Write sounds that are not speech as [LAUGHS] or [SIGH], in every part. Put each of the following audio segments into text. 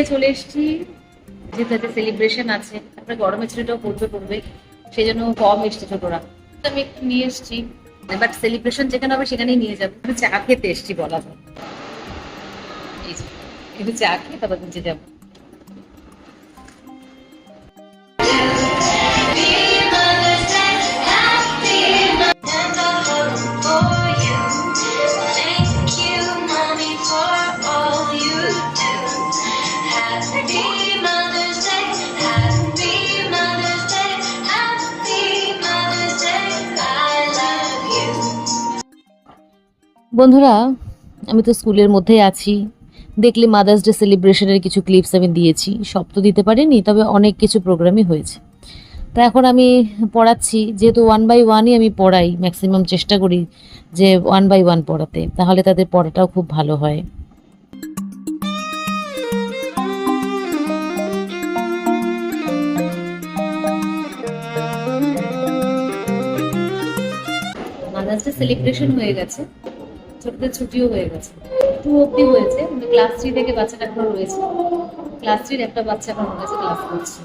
স্কুলে চলে এসেছি। যেহেতু একটা সেলিব্রেশন আছে, তারপরে গরমের ছুটিটাও পড়বে পড়বে, সেই জন্য কম এসছে ছোটরা আমি একটু নিয়ে এসেছি। বাট সেলিব্রেশন যেখানে হবে সেখানেই নিয়ে যাব। চা খেতে এসছি বলা যায়। চা খেয়ে তারপর নিচে যাব। বন্ধুরা, আমি তো স্কুলের মধ্যেই আছি। দেখলে মাদার্স ডে সেলিব্রেশনের কিছু ক্লিপস আমি দিয়েছি। সব তো দিতে পারিনি, তবে অনেক কিছু প্রোগ্রামই হয়েছে। তা এখন আমি পড়াচ্ছি। যেহেতু ওয়ান বাই ওয়ানই আমি পড়াই ম্যাক্সিমাম চেষ্টা করি যে ওয়ান বাই ওয়ান পড়াতে। তাহলে তাদের পড়াটাও খুব ভালো হয়। মাদার্স ডে সেলিব্রেশন হয়ে গেছে। ছোটদের ছুটিও হয়ে গেছে। টু অব্দি হয়েছে ক্লাস থ্রি থেকে বাচ্চাটা এখনও রয়েছে। ক্লাস থ্রির একটা বাচ্চা এখন রয়েছে ক্লাস করছে।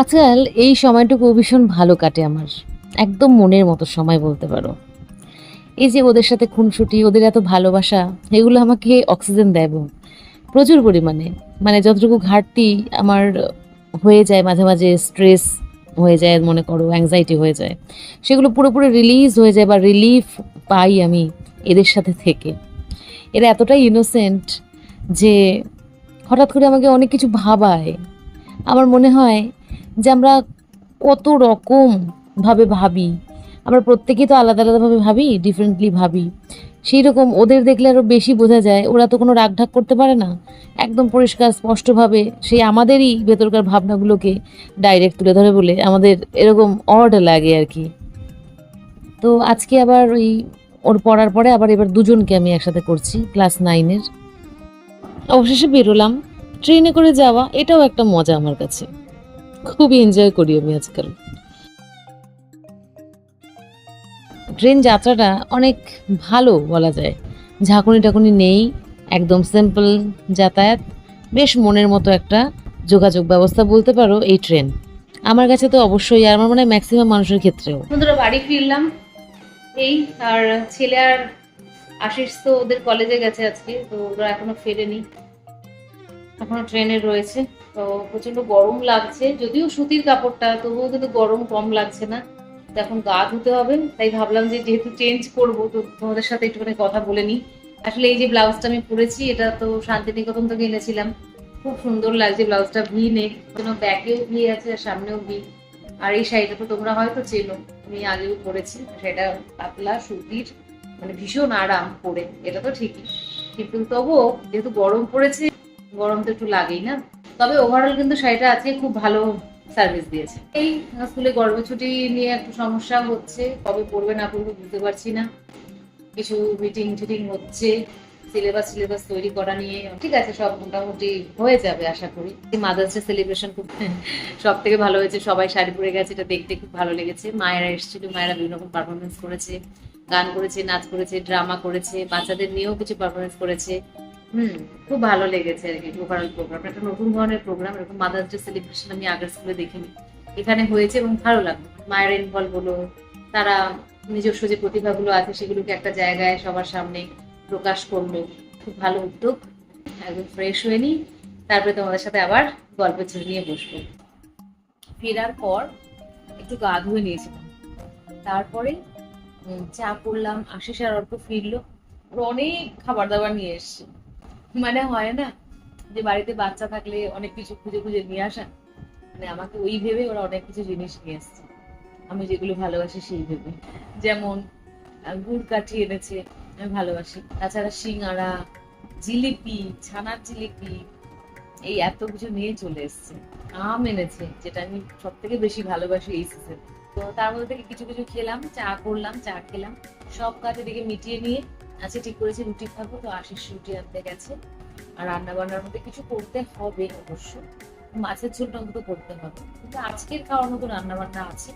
আজকাল এই সময়টুকু ভীষণ ভালো কাটে আমার। একদম মনের মতো সময় বলতে পারো। এই যে ওদের সাথে খুনসুটি, ওদের এত ভালোবাসা, এগুলো আমাকে অক্সিজেন দেয়। প্রচুর পরিমাণে। মানে যতটুকু ঘাটতি আমার হয়ে যায়, মাঝে মাঝে স্ট্রেস হয়ে যায়, মনে করো অ্যাংজাইটি হয়ে যায়, সেগুলো পুরোপুরি রিলিজ হয়ে যায় বা রিলিফ পাই আমি। এদের সাথে থেকে। এরা এতটাই ইনোসেন্ট যে হঠাৎ করে আমাকে অনেক কিছু ভাবায়। আমার মনে হয় যে আমরা কত রকম ভাবে আমরা প্রত্যেকেই তো আলাদা আলাদাভাবে ভাবি ডিফারেন্টলি ভাবি। সেই রকম ওদের দেখলে আরও বেশি বোঝা যায়, ওরা তো কোনো রাগঢাক করতে পারে না। একদম পরিষ্কার, স্পষ্টভাবে সেই আমাদেরই ভেতরকার ভাবনাগুলোকে ডাইরেক্ট তুলে ধরে বলে আমাদের এরকম অড লাগে আর কি। তো আজকে আবার ওই ওর পড়ার পরে আবার এবার দুজনকে আমি একসাথে করছি, ক্লাস নাইনের। অবশেষে বেরোলাম। ট্রেনে করে যাওয়া, এটাও একটা মজা আমার কাছে। খুবই এনজয় করি আমি আজকাল। ট্রেন যাত্রাটা অনেক ভালো বলা যায়। ঝাঁকুনি টাকুনি নেই, একদম সিম্পল যাতায়াত। বেশ মনের মতো একটা যোগাযোগ ব্যবস্থা বলতে পারো এই ট্রেন। আমার কাছে তো অবশ্যই, আর আমার মনে হয় ম্যাক্সিমাম মানুষের ক্ষেত্রেও। বন্ধুরা বাড়ি ফিরলাম। এই, আর ছেলে আর আশিস তো ওদের কলেজে গেছে আজকে, তো ওরা এখনও ফেরেনি। এখনও ট্রেনে রয়েছে, তো প্রচণ্ড গরম লাগছে। যদিও সুতির কাপড়টা, তবুও কিন্তু গরম কম লাগছে না। এখন গা ধুতে হবে, তাই ভাবলাম যে যেহেতু চেঞ্জ করব, তো তোমাদের সাথে একটুখানি কথা বলে নিই। আসলে এই যে ব্লাউজটা আমি পরেছি, এটা তো শান্তিনিকেতন থেকে এনেছিলাম। খুব সুন্দর লাগছে ব্লাউজটা, ভি কোনো ব্যাকেও ভি আছে আর সামনেও ভি। আর এই শাড়িটা তো তোমরা হয়তো চেনো। আমি আগেও পরেছি। সেটা পাতলা, সুতির মানে ভীষণ আরাম পরে। এটা তো ঠিকই। কিন্তু তবুও যেহেতু গরম পড়েছে, গরম তো একটু লাগেই না। তবে ওভারঅল কিন্তু শাড়িটা আজকে খুব ভালো সার্ভিস দিয়েছে। এই স্কুলে গর্ভের ছুটি নিয়ে একটু সমস্যা হচ্ছে। কবে পড়বে না পড়বে বুঝতে পারছি না। কিছু মিটিং টিটিং হচ্ছে। সিলেবাস সিলেবাস তৈরি করা নিয়ে, ঠিক আছে, সব মোটামুটি হয়ে যাবে, আশা করি। মাদার্স ডে সেলিব্রেশন খুব [LAUGHS] সব থেকে ভালো হয়েছে, সবাই শাড়ি পরে গেছে, এটা দেখতে খুব ভালো লেগেছে। মায়েরা এসেছিল, মায়েরা বিভিন্ন রকম পারফরমেন্স করেছে, গান করেছে, নাচ করেছে ড্রামা করেছে, বাচ্চাদের নিয়েও কিছু পারফরমেন্স করেছে। হুম, খুব ভালো লেগেছে আর কি ওভারঅল প্রোগ্রাম একটা নতুন ধরনের প্রোগ্রাম এরকম মাদার্স ডে সেলিব্রেশন আমি আগের স্কুলে দেখিনি। এখানে হয়েছে এবং ভালো লাগল। মায়ের ইনভলভ হলো, তারা নিজস্ব যে প্রতিভাগুলো আছে, সেগুলোকে একটা জায়গায় সবার সামনে প্রকাশ করল খুব ভালো উদ্যোগ। একদম ফ্রেশ হয়ে নিই। তারপরে তোমাদের সাথে আবার গল্পের ছবি নিয়ে বসবো। ফেরার পর একটু গা ধুয়ে নিয়েছিলাম। তারপরে চা করলাম, আশিস আর অল্প ফিরলো। অনেক খাবার দাবার নিয়ে এসছে। মানে হয় না যে বাড়িতে বাচ্চা থাকলে অনেক কিছু খুঁজে খুঁজে নিয়ে আসা। মানে আমাকে ওই ভেবে ওরা অনেক কিছু জিনিস নিয়ে এসছে। আমি যেগুলো ভালোবাসি সেই ভেবে। যেমন গুড় কাঠি এনেছে। আমি ভালোবাসি। তাছাড়া সিঙ্গারা, জিলিপি, ছানার জিলিপি, এই এত কিছু নিয়ে চলে এসছে। আম এনেছে, যেটা আমি সব থেকে বেশি ভালোবাসি এই সিজন তো তার মধ্যে থেকে কিছু কিছু খেলাম, চা করলাম, চা খেলাম। সব কাজ এদিকে মিটিয়ে নিয়ে আজকে ঠিক করেছি রুটি খাব, তো আশিস রুটি আনতে গেছে। আর রান্না বান্নার মধ্যে কিছু করতে হবে অবশ্য। মাছের ঝোলটা অন্তত করতে হবে। কিন্তু আজকের খাওয়ার মতো রান্না বান্না আছে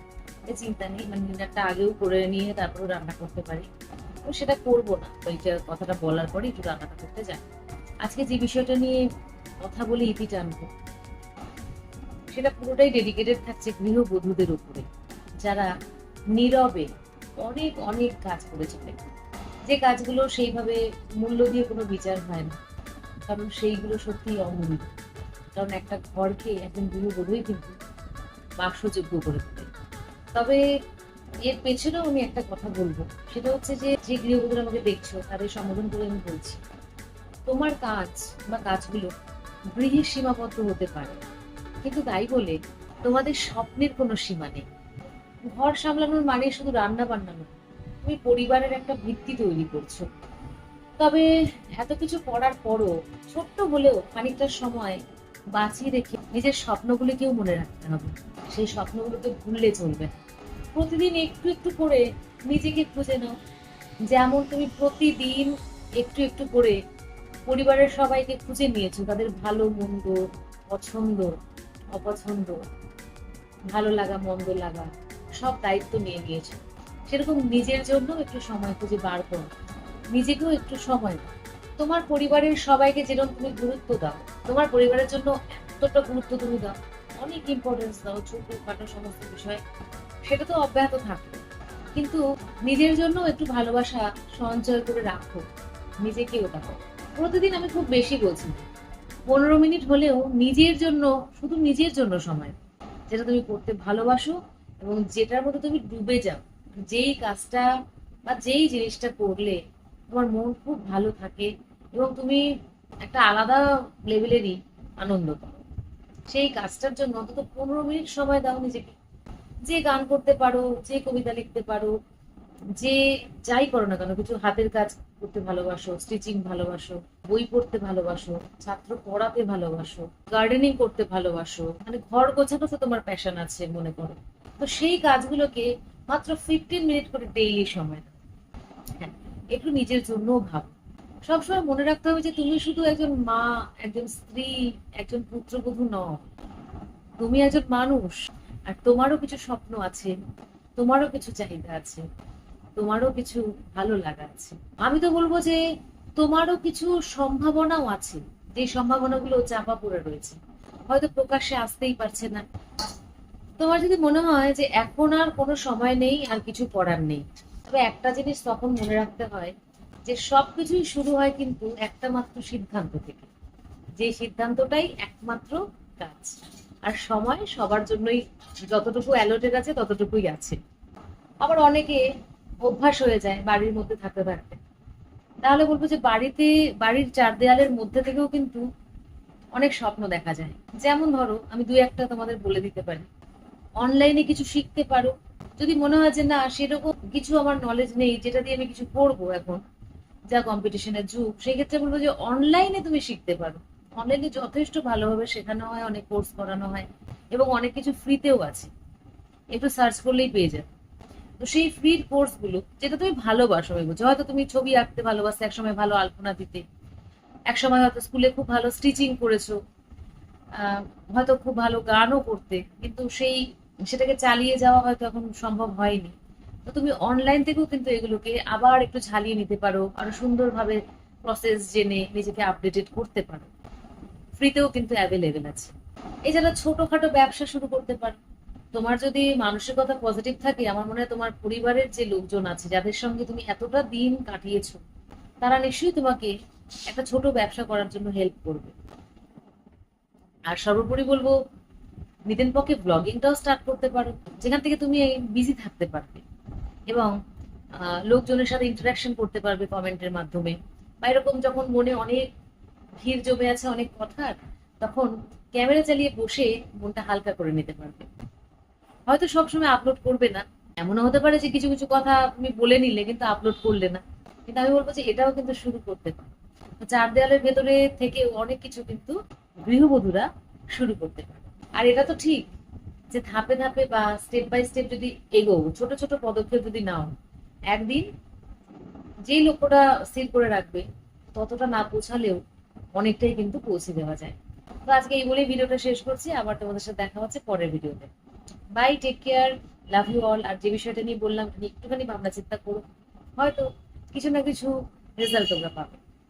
চিন্তা নেই মানে ডিনারটা আগেও করে নিয়ে তারপরে রান্না করতে পারি। তো সেটা করব না। ওইটা কথাটা বলার পরে একটু রান্নাটা করতে যাই। আজকে যে বিষয়টা নিয়ে কথা বলে ইতি টানবো সেটা পুরোটাই ডেডিকেটেড থাকছে গৃহবধূদের উপরে, যারা নীরবে অনেক অনেক কাজ করে চলে। যে কাজগুলো সেইভাবে মূল্য দিয়ে কোনো বিচার হয় না, কারণ সেইগুলো সত্যিই অমূল্য। কারণ একটা ঘরকে একজন গৃহবধূই কিন্তু বাসযোগ্য করে তোলে। তবে এর পেছনেও আমি একটা কথা বলব। সেটা হচ্ছে যে যে গৃহবধূরা আমাকে দেখছ, তাদের সম্বোধন করে আমি বলছি। তোমার কাজ বা কাজগুলো গৃহে সীমাবদ্ধ হতে পারে। কিন্তু তাই বলে তোমাদের স্বপ্নের কোনো সীমা নেই। ঘর সামলানোর মানে শুধু রান্না বান্না নয়, তুমি পরিবারের একটা ভিত্তি তৈরি করছ। তবে এত কিছু করার পরও ছোট্ট হলেও খানিকটা সময় বাঁচিয়ে রেখে নিজের স্বপ্নগুলিকেও মনে রাখতে হবে। সেই স্বপ্নগুলোকে ভুললে চলবে না। প্রতিদিন একটু একটু করে নিজেকে খুঁজে নাও। যেমন তুমি প্রতিদিন একটু একটু করে পরিবারের সবাইকে খুঁজে নিয়েছো, তাদের ভালো, মন্দ, পছন্দ, অপছন্দ, ভালো লাগা, মন্দ লাগা, সব দায়িত্ব নিয়ে নিয়েছো। সেরকম নিজের জন্য একটু সময় খুঁজে বার করো। নিজেকেও একটু সময় দাও। তোমার পরিবারের সবাইকে যেরকম তুমি গুরুত্ব দাও, তোমার পরিবারের জন্য এতটা গুরুত্ব তুমি দাও। অনেক ইম্পর্টেন্স দাও ছোট খাটো সমস্ত বিষয়। সেটা তো অব্যাহত থাকবে কিন্তু নিজের জন্য একটু ভালোবাসা সঞ্চয় করে রাখো নিজেকেও দাও প্রতিদিন আমি খুব বেশি বলছি পনেরো মিনিট হলেও নিজের জন্য, শুধু নিজের জন্য সময়। যেটা তুমি করতে ভালোবাসো এবং যেটার মধ্যে তুমি ডুবে যাও। যেই কাজটা বা যেই জিনিসটা করলে তোমার মন খুব ভালো থাকে এবং তুমি একটা আলাদা লেভেলেরই আনন্দ পাও। সেই কাজটার জন্য অন্তত পনেরো মিনিট সময় দাও নিজেকে। যে গান করতে পারো, যে কবিতা লিখতে পারো, যে যাই করো না কেন, কিছু হাতের কাজ করতে ভালোবাসো স্টিচিং ভালোবাসো, বই পড়তে ভালোবাসো, ছাত্র পড়াতে ভালোবাসো গার্ডেনিং করতে ভালোবাসো মানে ঘর গোছানো তো তোমার প্যাশন আছে মনে করো। তো সেই কাজগুলোকে মাত্র ফিফটিন মিনিট করে ডেইলি সময় হ্যাঁ একটু নিজের জন্যও ভাবো। সবসময় মনে রাখতে হবে যে তুমি শুধু একজন মা, একজন স্ত্রী, একজন পুত্রবধূ নও। তুমি একজন মানুষ। আর তোমারও কিছু স্বপ্ন আছে, তোমারও কিছু চাহিদা আছে, তোমারও কিছু ভালো লাগা আছে। আমি তো বলব যে তোমারও কিছু সম্ভাবনাও আছে, যে সম্ভাবনাগুলো চাপা পড়ে রয়েছে। হয়তো প্রকাশ্যে আসতেই পারছে না। তোমার যদি মনে হয় যে এখন আর কোনো সময় নেই আর কিছু করার নেই, তবে একটা জিনিস তখন মনে রাখতে হয় যে সবকিছুই শুরু হয় কিন্তু একটা মাত্র সিদ্ধান্ত থেকে। যে সিদ্ধান্তটাই একমাত্র কাজ। আর সময় সবার জন্যই যতটুকু অ্যালোটেড আছে, ততটুকুই আছে। আবার অনেকে অভ্যাস হয়ে যায় বাড়ির মধ্যে থাকতে থাকতে। তাহলে বলব যে বাড়িতে, বাড়ির চার দেয়ালের মধ্যে থেকেও কিন্তু অনেক স্বপ্ন দেখা যায়। যেমন ধরো, আমি দুই একটা তোমাদের বলে দিতে পারি। অনলাইনে কিছু শিখতে পারো। যদি মনে হয় যে না, সেরকম কিছু আমার নলেজ নেই, যেটা দিয়ে আমি কিছু করব এখন, যা কম্পিটিশনের যুগ, সেই ক্ষেত্রে বলব যে অনলাইনে তুমি শিখতে পারো। অনলাইনে যথেষ্ট ভালোভাবে শেখানো হয়, অনেক কোর্স করানো হয় এবং অনেক কিছু ফ্রিতেও আছে। একটু সার্চ করলেই পেয়ে যাবে। তো সেই ফ্রির কোর্সগুলো যেটা তুমি ভালোবাসো বলছি হয়তো তুমি ছবি আঁকতে ভালোবাসো, একসময় ভালো আলপনা দিতে, একসময় হয়তো স্কুলে খুব ভালো স্টিচিং করেছ হয়তো খুব ভালো গানও করতে, কিন্তু সেই সেটাকে চালিয়ে যাওয়া হয়তো এখন সম্ভব হয়নি। তো তুমি অনলাইন থেকেও কিন্তু এগুলোকে আবার একটু ঝালিয়ে নিতে পারো, আরও সুন্দরভাবে প্রসেস জেনে নিজেকে আপডেটেড করতে পারো। ফ্রিতেও কিন্তু অ্যাভেলেবেল আছে। এছাড়া ছোটখাটো ব্যবসা শুরু করতে পারো। তোমার যদি মানসিকতা পজিটিভ থাকে, আমার মনে হয় তোমার পরিবারের যে লোকজন আছে, যাদের সঙ্গে তুমি এতটা দিন কাটিয়েছো, তারা নিশ্চয়ই তোমাকে একটা ছোট ব্যবসা করার জন্য হেল্প করবে। আর সর্বোপরি বলব, নিতেন পক্ষে ব্লগিংটাও স্টার্ট করতে পারো, যেখান থেকে তুমি বিজি থাকতে পারবে। এবং লোকজনের সাথে ইন্টারাকশন করতে পারবে কমেন্টের মাধ্যমে। বা এরকম যখন মনে অনেক ভিড় জমে আছে অনেক কথার, তখন ক্যামেরা চালিয়ে বসে মনটা হালকা করে নিতে পারবে। হয়তো সবসময় আপলোড করবে না। এমনও হতে পারে যে কিছু কিছু কথা তুমি বলে নিলে কিন্তু আপলোড করলে না। কিন্তু আমি বলব যে এটাও কিন্তু শুরু করতে পারো। চার দেওয়ালের ভেতরে থেকে অনেক কিছু কিন্তু গৃহবধূরা শুরু করতে পারে। আর এটা তো ঠিক যে ধাপে ধাপে বা স্টেপ বাই স্টেপ যদি এগো ছোট ছোট পদক্ষেপ যদি নাও, একদিন যেই লক্ষ্যটা স্থির করে রাখবে, ততটা না পৌঁছালেও অনেকটাই কিন্তু পৌঁছে দেওয়া যায়। তো আজকে এই বলেই ভিডিওটা শেষ করছি। আবার তোমাদের সাথে দেখা হচ্ছে পরের ভিডিওতে। Bye take care love you all আর যে বিষয়টা নিয়ে বললাম একটুখানি ভাবনা চিন্তা করো। হয়তো কিছু না কিছু রেজাল্ট তোমরা পাবে।